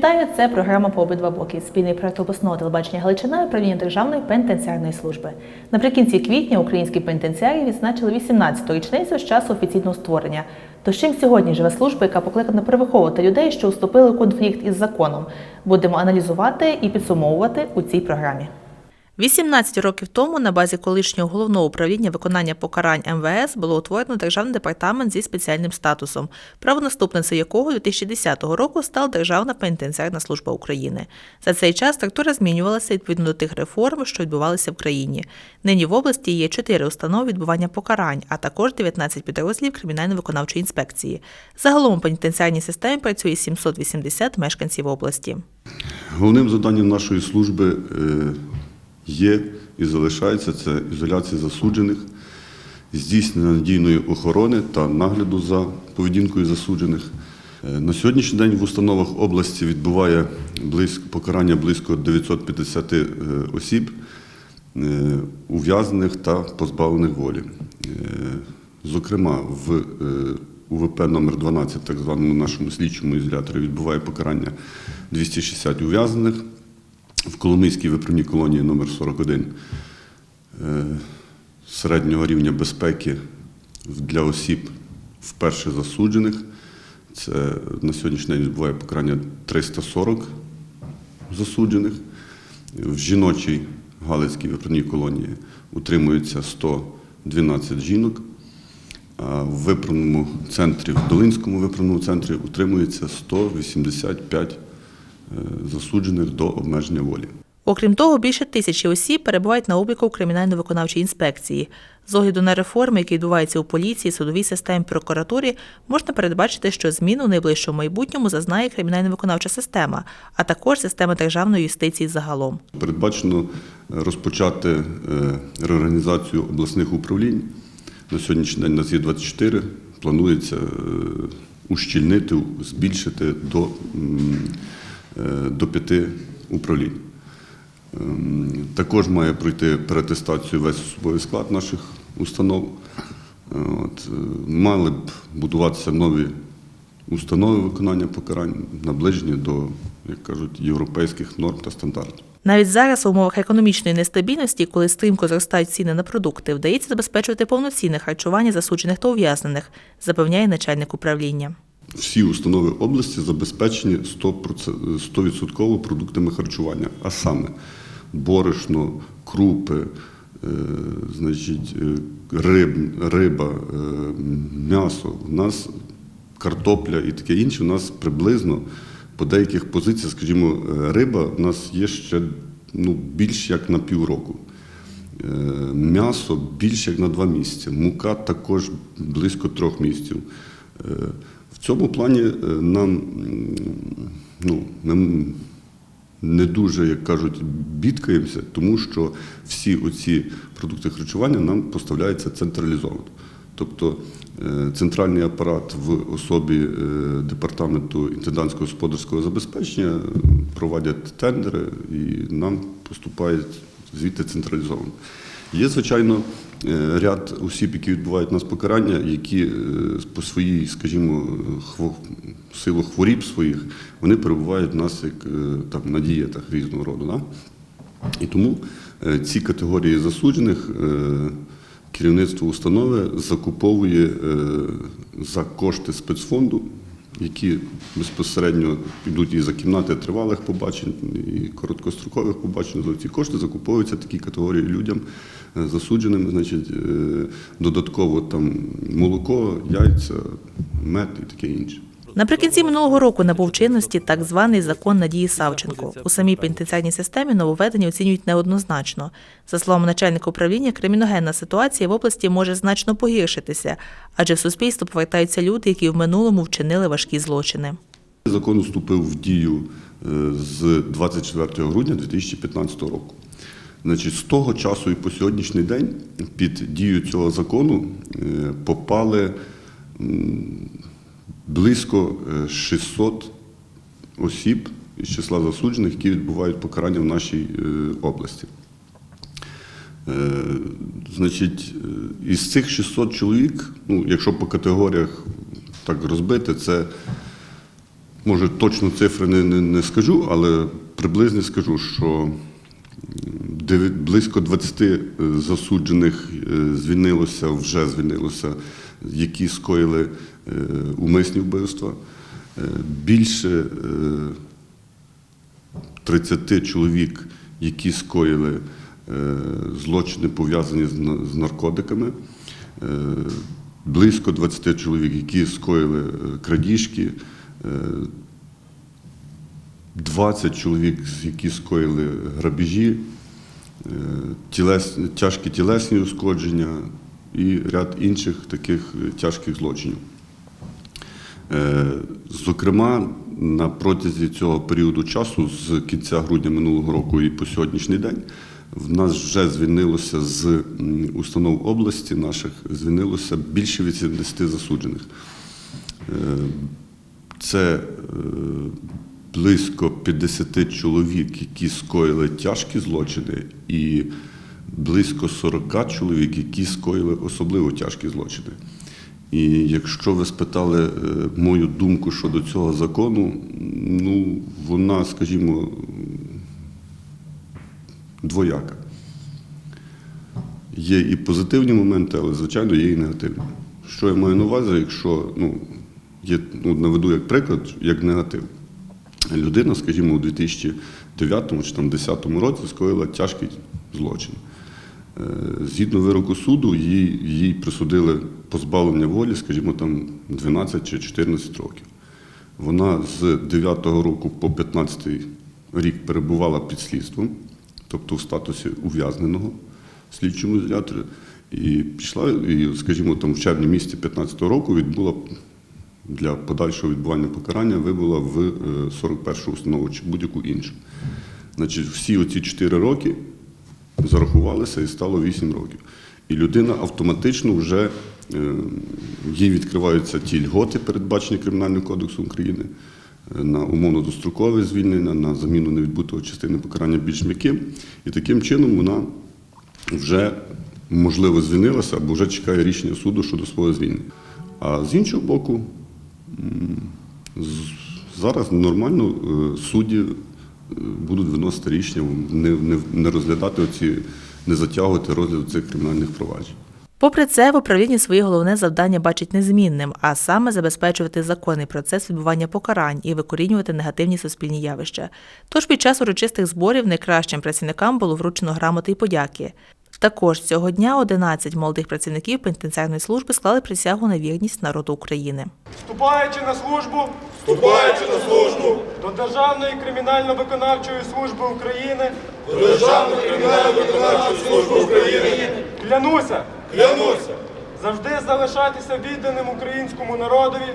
Вітаю! Це програма по обидва боки. Спільний проект обласного телебачення Галичина і управління Державної пенітенціарної служби. Наприкінці квітня українські пенітенціарії відзначили 18-ту річницю з часу офіційного створення. То з чим сьогодні живе служба, яка покликана перевиховувати людей, що вступили у конфлікт із законом. Будемо аналізувати і підсумовувати у цій програмі. 18 років тому на базі колишнього головного управління виконання покарань МВС було утворено державний департамент зі спеціальним статусом, правонаступницею якого 2010 року стала Державна пенітенціарна служба України. За цей час структура змінювалася відповідно до тих реформ, що відбувалися в країні. Нині в області є 4 установи відбування покарань, а також 19 підрозділів кримінально-виконавчої інспекції. Загалом у пенітенціарній системі працює 780 мешканців області. Головним завданням нашої служби е, є і залишається це ізоляція засуджених, здійснення надійної охорони та нагляду за поведінкою засуджених. Е, На сьогоднішній день в установах області відбуває покарання близько 950 е, осіб, е, ув'язнених та позбавлених волі. Зокрема, в УВП номер 12 так званому нашому слідчому ізоляторі, відбуває покарання 260 ув'язнених. В Коломийській виправній колонії номер 41 е, середнього рівня безпеки для осіб вперше засуджених. Це на сьогоднішній день відбуває покарання 340 засуджених. В жіночій Галицькій виправній колонії утримується 112 жінок. А в виправному центрі, в Долинському виправному центрі утримується 185 е, засуджених до обмеження волі. Окрім того, більше тисячі осіб перебувають на обліку в кримінально-виконавчій інспекції. З огляду на реформи, які відбуваються у поліції, судовій системі, прокуратурі, можна передбачити, що змін у найближчому майбутньому зазнає кримінально-виконавча система, а також система державної юстиції загалом. Передбачено е, розпочати е, реорганізацію обласних управлінь. На сьогоднішній день нас є 24. Планується е, ущільнити, збільшити до, до п'яти управлінь. Ем, Також має пройти перетестацію весь особовий склад наших установ. Е, От, е, мали б будуватися нові установи виконання покарань, наближені до, як кажуть, європейських норм та стандартів. Навіть зараз, в умовах економічної нестабільності, коли стрімко зростають ціни на продукти, вдається забезпечувати повноцінне харчування засуджених та ув'язнених, запевняє начальник управління. Всі установи області забезпечені 100%, 100% продуктами харчування, а саме борошно, крупи, е, значить, е, риб, риба, е, м'ясо. У нас картопля і таке інше. У нас приблизно по деяких позиціях, скажімо, риба у нас є ще ну, більш як на півроку. М'ясо більше як на два місяці, мука також близько трьох місяців. В цьому плані е, нам ну, не дуже, як кажуть, бідкаємося, тому що всі оці продукти харчування нам поставляються централізовано. Тобто е, центральний апарат в особі е, департаменту інтендантського господарського забезпечення проводять тендери і нам поступають звідти централізовано. Є, звичайно, е, ряд осіб, які відбувають нас покарання, які е, по своїй, скажімо, силу хворіб своїх, вони перебувають в нас як е, там, на дієтах різного роду. Да? І тому ці категорії засуджених керівництво установи закуповує за кошти спецфонду, які безпосередньо підуть і за кімнати тривалих побачень, і короткострокових побачень. За ці кошти закуповуються такі категорії людям е, засудженим, значить, е, додатково там молоко, яйця, мед і таке інше. Наприкінці минулого року набув чинності так званий закон Надії Савченко. У самій пенітенціарній системі нововведення оцінюють неоднозначно. За словами начальника управління, криміногенна ситуація в області може значно погіршитися, адже в суспільство повертаються люди, які в минулому вчинили важкі злочини. Закон вступив в дію е, з 24 грудня 2015 року. Значить, з того часу і по сьогоднішній день під дію цього закону е, попали близько е, 600 осіб із числа засуджених, які відбувають покарання в нашій е, області. Е, Значить, е, із цих 600 чоловік, ну, якщо по категоріях так розбити, це Може, точно цифри не, не, не скажу, але приблизно скажу, що близько 20 е, засуджених е, звільнилося, вже звільнилося, які скоїли е, умисні вбивства. Е, Більше е, 30 чоловік, які скоїли е, злочини, пов'язані з наркотиками, е, близько 20 чоловік, які скоїли е, крадіжки, е, 20 чоловік, які скоїли грабежі, е, тілес, тяжкі тілесні ушкодження і ряд інших таких е, тяжких злочинів. Е, Зокрема, на протязі цього періоду часу, з кінця грудня минулого року і по сьогоднішній день, в нас вже звільнилося з установ області наших звільнилося більше 80 засуджених. Е, Це близько 50 чоловік, які скоїли тяжкі злочини, і близько 40 чоловік, які скоїли особливо тяжкі злочини. І якщо ви спитали е, мою думку щодо цього закону, ну вона, скажімо, двояка. Є і позитивні моменти, але, звичайно, є і негативні. Що я маю на увазі, якщо ну, є, ну, наведу як приклад, як негатив. Людина, скажімо, у 2009 чи там 2010 році скоїла тяжкий злочин. Е, Згідно вироку суду, їй, їй присудили позбавлення волі, скажімо, там 12 чи 14 років. Вона з 9-го року по 15-й рік перебувала під слідством, тобто в статусі ув'язненого слідчому ізоляторі. І пішла, і, скажімо, там в червні місяці 15-го року відбула для подальшого відбування покарання, вибула в е, 41-ту установу чи будь-яку іншу. Значить, всі оці 4 роки зарахувалися і стало 8 років. І людина автоматично вже е, їй відкриваються ті льготи, передбачені Кримінальним кодексом України, е, на умовно дострокове звільнення, на заміну невідбутого частини покарання більш м'яким. І таким чином вона вже можливо звільнилася або вже чекає рішення суду щодо свого звільнення. А з іншого боку, зараз нормально е, судді будуть виносити рішення, не, не, не розглядати оці, не затягувати розгляд цих кримінальних проваджень. Попри це, в управлінні своє головне завдання бачить незмінним, а саме забезпечувати законний процес відбування покарань і викорінювати негативні суспільні явища. Тож під час урочистих зборів найкращим працівникам було вручено грамоти і подяки. Також цього дня 11 молодих працівників пенітенціарної служби склали присягу на вірність народу України. Вступаючи на службу. Вступаючи на службу. До Державної кримінально-виконавчої служби України, до Державної кримінально-виконавчої служби України, клянуся. Клянуся. Завжди залишатися відданим українському народові,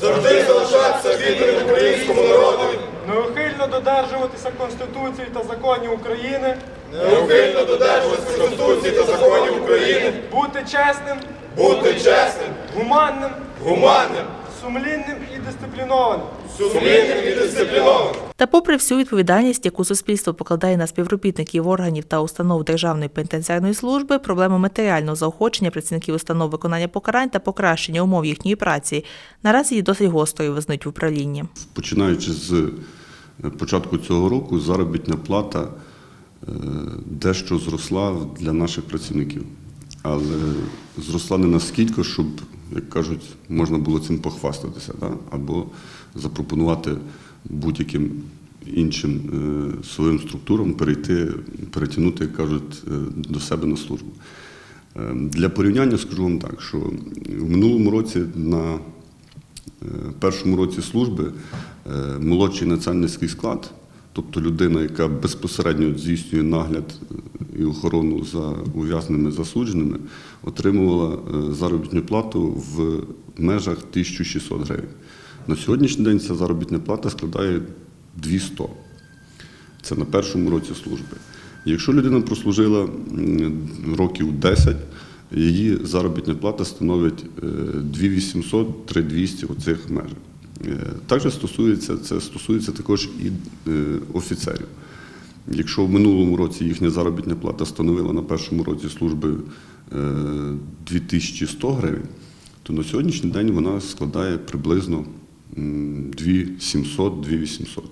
завжди залишатися відданим українському народові, неухильно додержуватися Конституції та законів України, неухильно додержуватися Конституції та законів України, бути чесним, бути чесним, гуманним, гуманним, сумлінним і дисциплінованим. сумлінним і дисциплінованим. Та, попри всю відповідальність, яку суспільство покладає на співробітників органів та установ Державної пенітенціарної служби, проблема матеріального заохочення працівників установ виконання покарань та покращення умов їхньої праці наразі є досить гострою визнають в управлінні. Починаючи з е, початку цього року, заробітна плата е, дещо зросла для наших працівників. Але зросла не наскільки, щоб, як кажуть, можна було цим похвастатися, да? або запропонувати будь-яким іншим е, силовим структурам перейти, перетягнути, як кажуть, е, до себе на службу. Е, Для порівняння скажу вам так, що в минулому році на першому році служби молодший національницький склад, тобто людина, яка безпосередньо здійснює нагляд е, і охорону за ув'язненими засудженими, отримувала е, заробітну плату в межах 1600 гривень. На сьогоднішній день ця заробітна плата складає 200. Це на першому році служби. Якщо людина прослужила років 10, її заробітна плата становить е, 2800-3200 у цих межах. Е, Також стосується, це стосується також і е, офіцерів. Якщо в минулому році їхня заробітна плата становила на першому році служби е, 2100 гривень, то на сьогоднішній день вона складає приблизно 2700, 2800.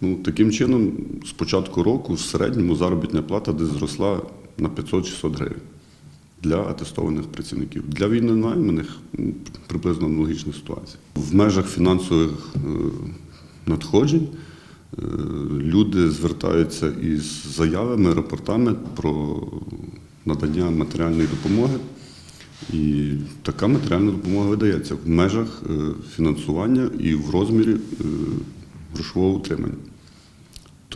Ну, таким чином, з початку року в середньому заробітна плата десь зросла на 500-600 гривень для атестованих працівників. Для вільнонайманих приблизно аналогічна ситуація. В межах фінансових е, надходжень е, люди звертаються із заявами, рапортами про надання матеріальної допомоги. І така матеріальна допомога видається в межах е, фінансування і в розмірі грошового утримання.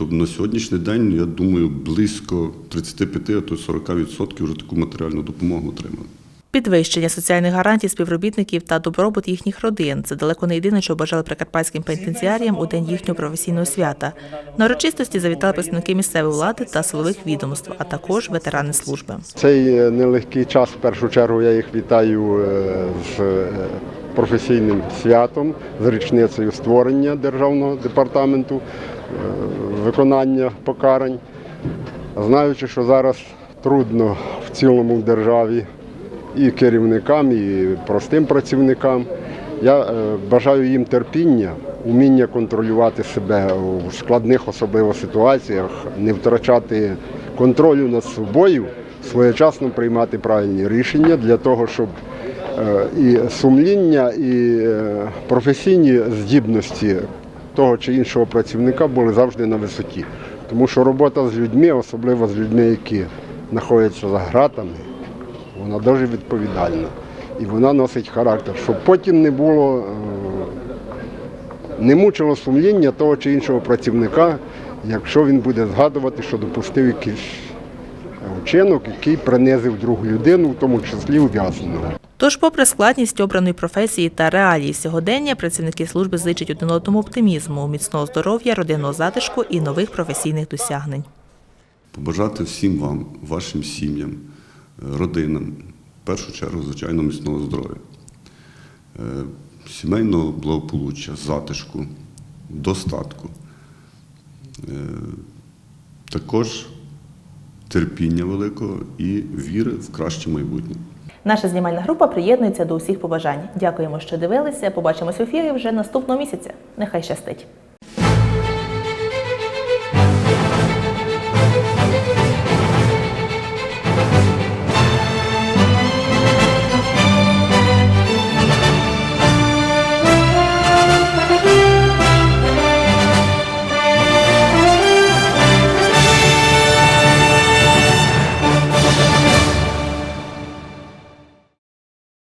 Тобто на сьогоднішній день, я думаю, близько 35, а то й 40% вже таку матеріальну допомогу отримали. Підвищення соціальних гарантій співробітників та добробут їхніх родин це далеко не єдине, що бажали прикарпатським пенітенціаріям у день їхнього професійного свята. На урочистості завітали представники місцевої влади та силових відомств, а також ветерани служби. Цей е, нелегкий час, в першу чергу, я їх вітаю е, з е, професійним святом, з річницею створення Державного департаменту виконання покарань. Знаючи, що зараз трудно в цілому державі і керівникам, і простим працівникам, я е, бажаю їм терпіння, уміння контролювати себе у складних особливо ситуаціях, не втрачати контролю над собою, своєчасно приймати правильні рішення для того, щоб е, і сумління, і е, професійні здібності того чи іншого працівника були завжди на висоті. Тому що робота з людьми, особливо з людьми, які знаходяться за гратами, вона дуже відповідальна. І вона носить характер, щоб потім не було, е, не мучило сумління того чи іншого працівника, якщо він буде згадувати, що допустив якийсь вчинок, який принизив другу людину, в тому числі ув'язненого. Тож, попри складність обраної професії та реалії сьогодення, працівники служби зичать один одному оптимізму, міцного здоров'я, родинного затишку і нових професійних досягнень. Побажати всім вам, вашим сім'ям, родинам, в першу чергу, звичайно, міцного здоров'я, е, сімейного благополуччя, затишку, достатку. Е, Також терпіння великого і віри в краще майбутнє. Наша знімальна група приєднується до усіх побажань. Дякуємо, що дивилися. Побачимось в ефірі вже наступного місяця. Нехай щастить!